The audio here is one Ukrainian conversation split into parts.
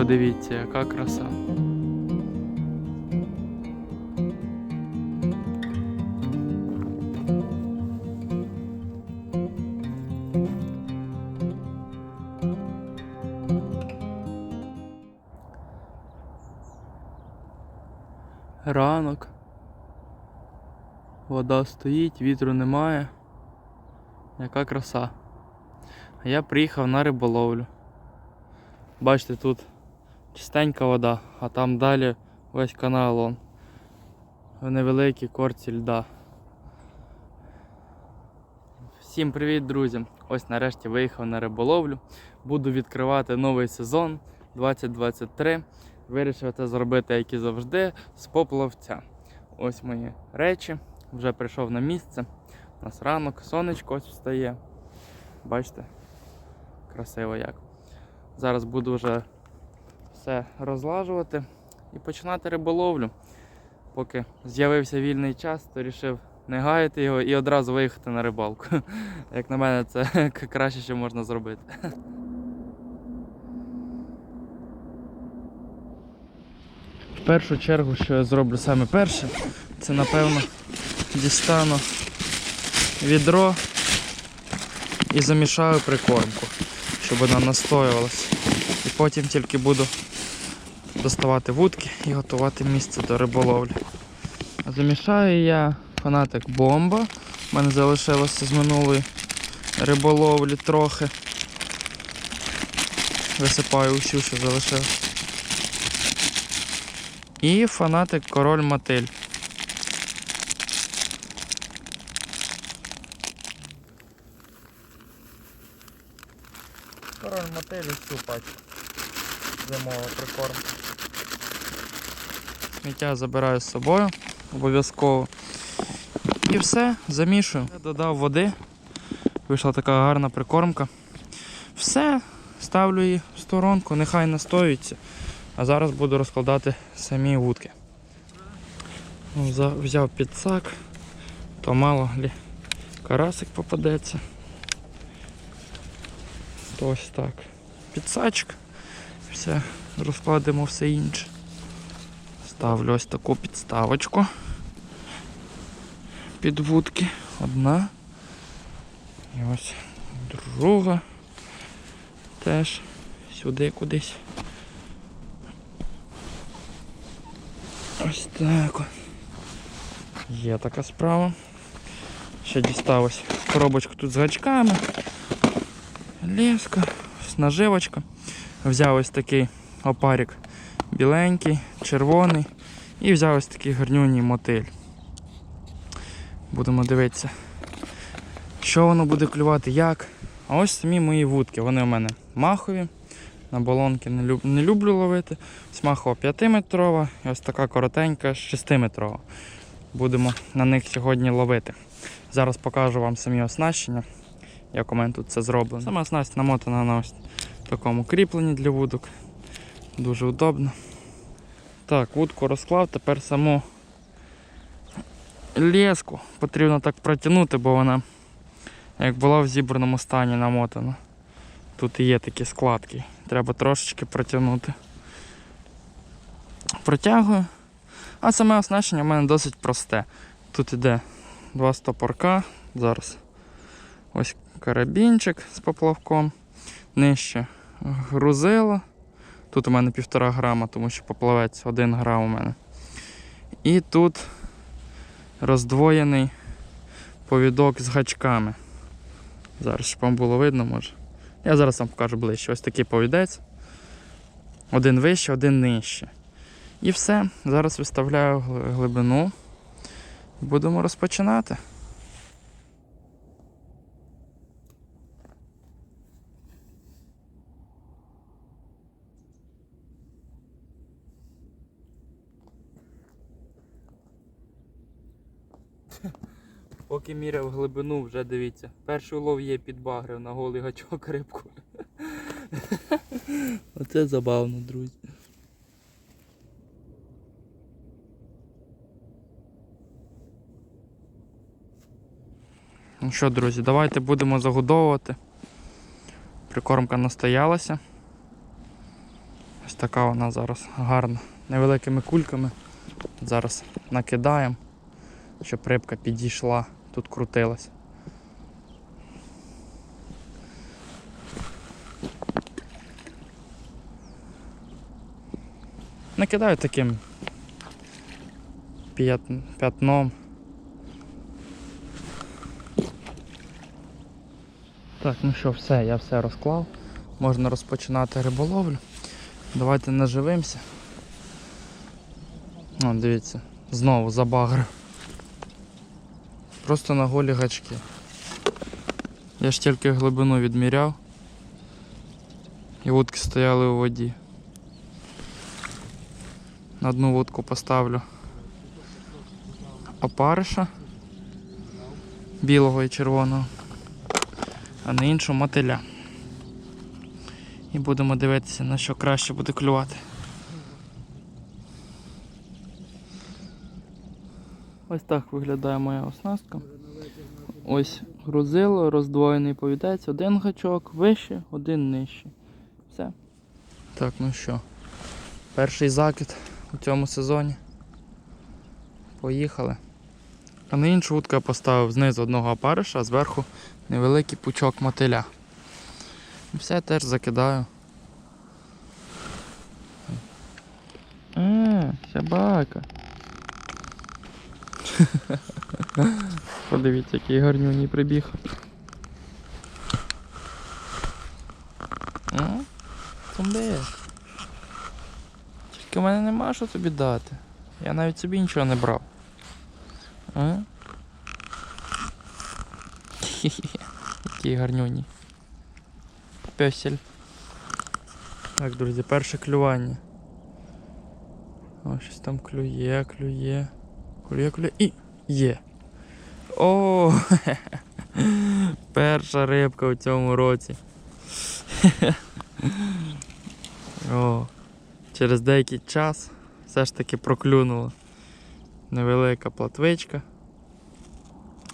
Подивіться, яка краса. Ранок. Вода стоїть, вітру немає. Яка краса. А я приїхав на риболовлю. Бачите, тут чистенька вода, а там далі весь канал он. В невеликій корці льда. Всім привіт, друзі! Ось нарешті виїхав на риболовлю. Буду відкривати новий сезон 2023. Вирішив це зробити, як і завжди, з поплавця. Ось мої речі. Вже прийшов на місце. У нас ранок, сонечко ось встає. Бачите? Красиво як. Зараз буду вже все розлажувати і починати риболовлю. Поки з'явився вільний час, то вирішив не гаяти його і одразу виїхати на рибалку. Як на мене, це краще, що можна зробити. В першу чергу, що я зроблю саме перше, це напевно дістану відро і замішаю прикормку, щоб вона настоювалася. І потім тільки буду доставати вудки і готувати місце до риболовлі. Замішаю я фанатик бомба. У мене залишилося з минулої риболовлі трохи. Висипаю усю, що залишилось. І фанатик король мотиль. Король мотиль всю пачку. Зимова прикормка. Сміття забираю з собою обов'язково. І все, замішую. Я додав води. Вийшла така гарна прикормка. Все, ставлю її в сторонку, нехай настоюється. А зараз буду розкладати самі вудки. Ну, Взяв підсак, то мало лі карасик попадеться. Ось так. Підсачка. Все, розкладемо все інше. Ставлю ось таку підставочку. Під вудки. Одна. І ось друга. Теж сюди кудись. Ось так. Є така справа. Ще дістав ось коробочку тут з гачками. Леска, наживочка. Взяв ось такий опарик біленький, червоний. І взяв ось такий гарнюній мотиль. Будемо дивитися, що воно буде клювати, як. А ось самі мої вудки. Вони у мене махові. На балонки не, люб... не люблю ловити. Ось махова 5-метрова і ось така коротенька 6-метрова. Будемо на них сьогодні ловити. Зараз покажу вам самі оснащення, як у мене тут це зроблено. Сама снасть намотана на ось такому кріпленні для вудок. Дуже удобно. Так, вудку розклав, тепер саму леску потрібно так протягнути, бо вона як була в зібраному стані намотана. Тут і є такі складки. Треба трошечки протягнути. Протягую. А саме оснащення в мене досить просте. Тут іде два стопорка. Зараз ось карабінчик з поплавком. Нижче грузило. Тут у мене півтора грама, тому що поплавець один грам у мене. І тут роздвоєний повідок з гачками. Зараз щоб вам було видно, може. Я зараз вам покажу ближче. Ось такий повідець. Один вище, один нижче. І все. Зараз виставляю глибину. Будемо розпочинати. Поки міряв глибину, вже дивіться. Перший улов є підбагрив на голий гачок рибку. Оце забавно, друзі. Ну що, друзі, давайте будемо загодовувати. Прикормка настоялася. Ось така вона зараз гарна. Невеликими кульками. Зараз накидаємо, щоб рибка підійшла, тут крутилась. Накидаю таким п'ятном. Так, ну що, все, я все розклав. Можна розпочинати риболовлю. Давайте наживимося. О, дивіться, знову забагрив. Просто на голі гачки. Я ж тільки глибину відміряв. І вудки стояли у воді. На одну вудку поставлю опариша білого і червоного, а на іншу мотиля. І будемо дивитися, на що краще буде клювати. Ось так виглядає моя оснастка. Ось грузило, роздвоєний повідець, один гачок вище, один нижче. Все. Так, ну що, перший закид у цьому сезоні. Поїхали. А на іншу вудку я поставив знизу одного опариша, а зверху невеликий пучок мотиля. Все теж закидаю. А, собака. Подивіться, який гарнюній прибіг. Ну, Цумбе. Тільки в мене нема що тобі дати. Я навіть собі нічого не брав. А? Який гарнюній. Песель. Так, друзі, перше клювання. О, щось там клює, клює. Клює. І є. О! Перша рибка у цьому році. О, через деякий час все ж таки проклюнуло. Невелика платвичка.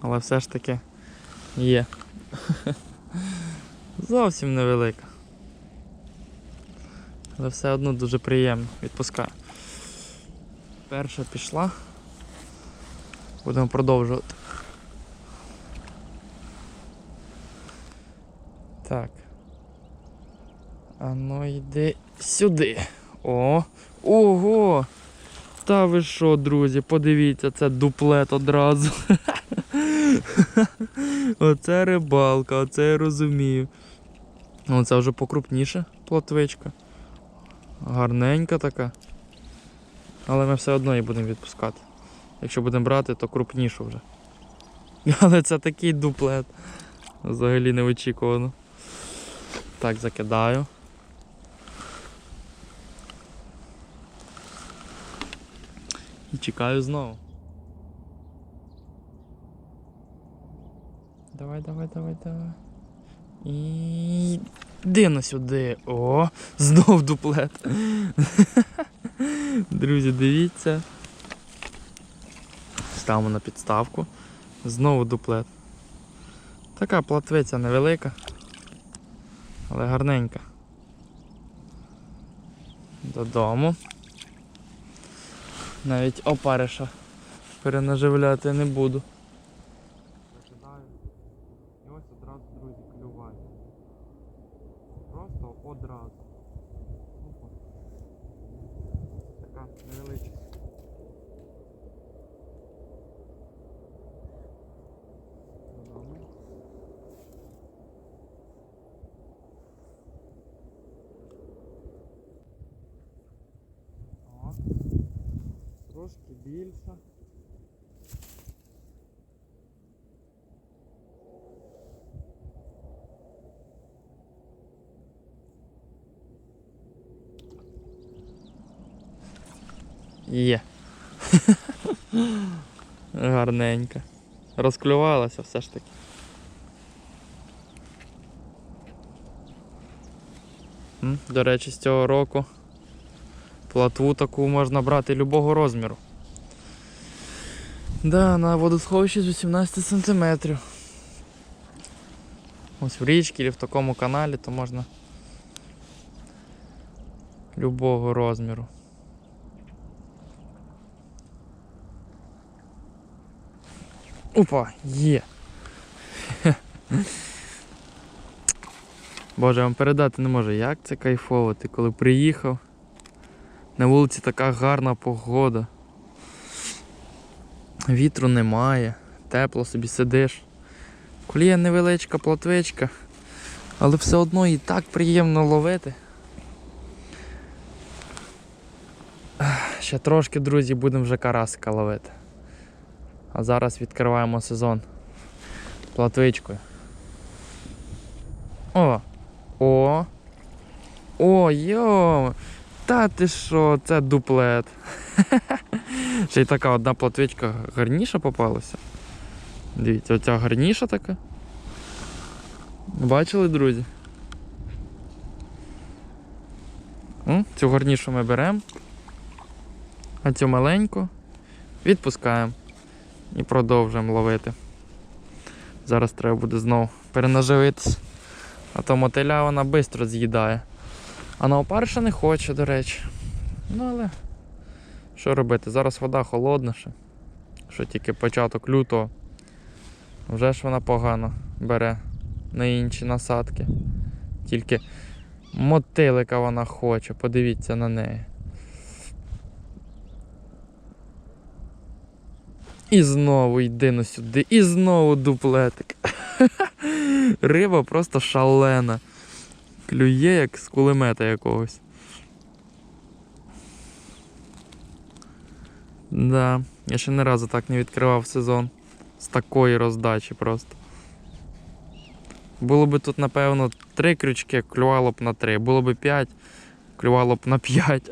Але все ж таки є. Зовсім невелика. Але все одно дуже приємно. Відпускаю. Перша пішла. Будемо продовжувати. Так. А ну йди сюди. О! Ого! Та ви що, друзі, подивіться, це дуплет одразу. Оце рибалка, оце я розумію. Ну, це вже покрупніше плотвичка. Гарненька така. Але ми все одно її будемо відпускати. Якщо будемо брати, то крупнішу вже. Але це такий дуплет. Взагалі неочікувано. Так, закидаю. І чекаю знову. Давай, давай, давай, давай. І на сюди. О, знов дуплет. Друзі, дивіться. Ставимо на підставку. Знову дуплет. Така платвиця невелика, але гарненька. Додому. Навіть опариша перенаживляти не буду. Закидаю. І ось одразу, друзі, клюває. Просто одразу. Опа. Така невеличка. Додому. О. Трошки більше. Є. Гарненько. Розклювалася все ж таки. До речі, з цього року платву таку можна брати любого розміру. Да, на водосховищі з 18 см. Ось в річці чи в такому каналі, то можна любого розміру. Опа, є. Боже, вам передати не можу, як це кайфово. Ти коли приїхав. На вулиці така гарна погода. Вітру немає, тепло собі сидиш. Колія невеличка плотвичка, але все одно і так приємно ловити. Ще трошки, друзі, будемо вже карасика ловити. А зараз відкриваємо сезон платвичкою. О! О! О, йо! Та ти що, це дуплет. Ще й така одна платвичка гарніша попалася. Дивіться, оця гарніша така. Бачили, друзі? Цю гарнішу ми беремо. А цю маленьку відпускаємо і продовжуємо ловити. Зараз треба буде знову перенаживитись. А то мотиля вона швидко з'їдає. А на опариша не хоче, до речі. Ну але що робити? Зараз вода холодна ще. Що тільки початок лютого. Вже ж вона погано бере на інші насадки. Тільки мотилика вона хоче, подивіться на неї. І знову йди на сюди, і знову дуплетик. Риба просто шалена. Клює як з кулемета якогось. Да, я ще не разу так не відкривав сезон. З такої роздачі просто. Було б тут, напевно, три крючки, клювало б на три. Було б п'ять, клювало б на п'ять.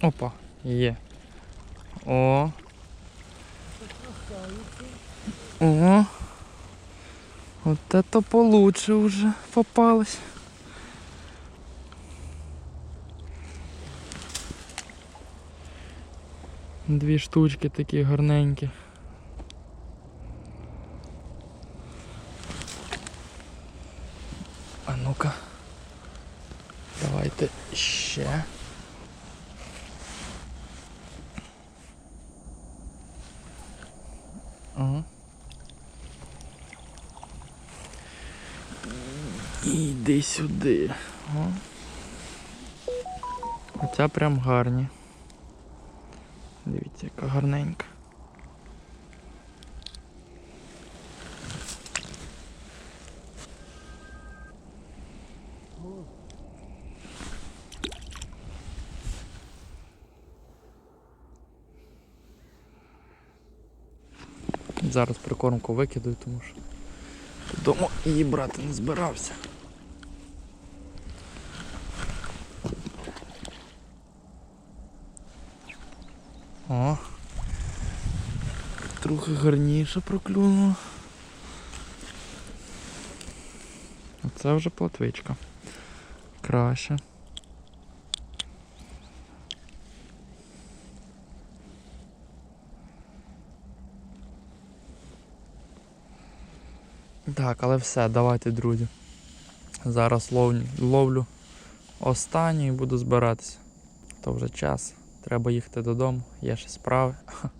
Опа, є. О. О. Вот это получше уже попалось. Дві штучки такі гарненькі. А ну-ка. Давайте ще. Ага. Іди сюди. О. Оця прям гарні. Дивіться, яка гарненька. Зараз прикормку викидаю, тому що додому її брати не збирався. О. Трохи гарніше проклюнуло. Оце вже платвичка. Краще. Так, але все, давайте, друзі. Зараз ловлю, ловлю останню і буду збиратися. То вже час. Треба їхати додому, є ще справи.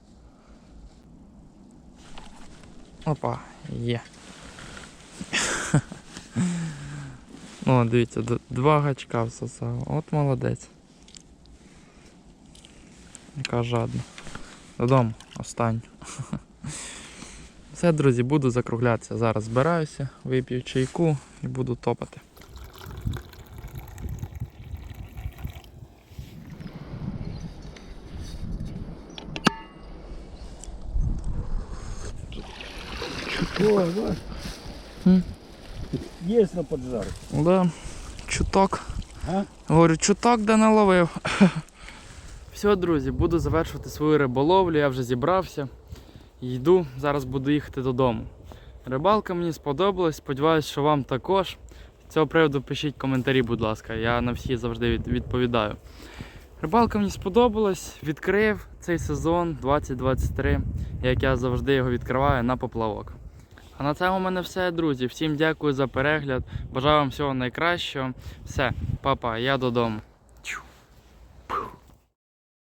Опа, є. Ну, дивіться, два гачка всосав. От молодець. Яка жадна. Додому, останню. Все, друзі, буду закруглятися. Зараз збираюся, вип'ю чайку і буду топати. Ой, бач. Є на поджар. Да, чуток. А? Говорю, чуток де наловив. Все, друзі, буду завершувати свою риболовлю, я вже зібрався. Йду, зараз буду їхати додому. Рибалка мені сподобалась, сподіваюсь, що вам також. З цього приводу пишіть коментарі, будь ласка, я на всі завжди від- відповідаю. Рибалка мені сподобалась, відкрив цей сезон 2023, як я завжди його відкриваю на поплавок. А на цьому у мене все, друзі. Всім дякую за перегляд. Бажаю вам всього найкращого. Все, папа, я додому.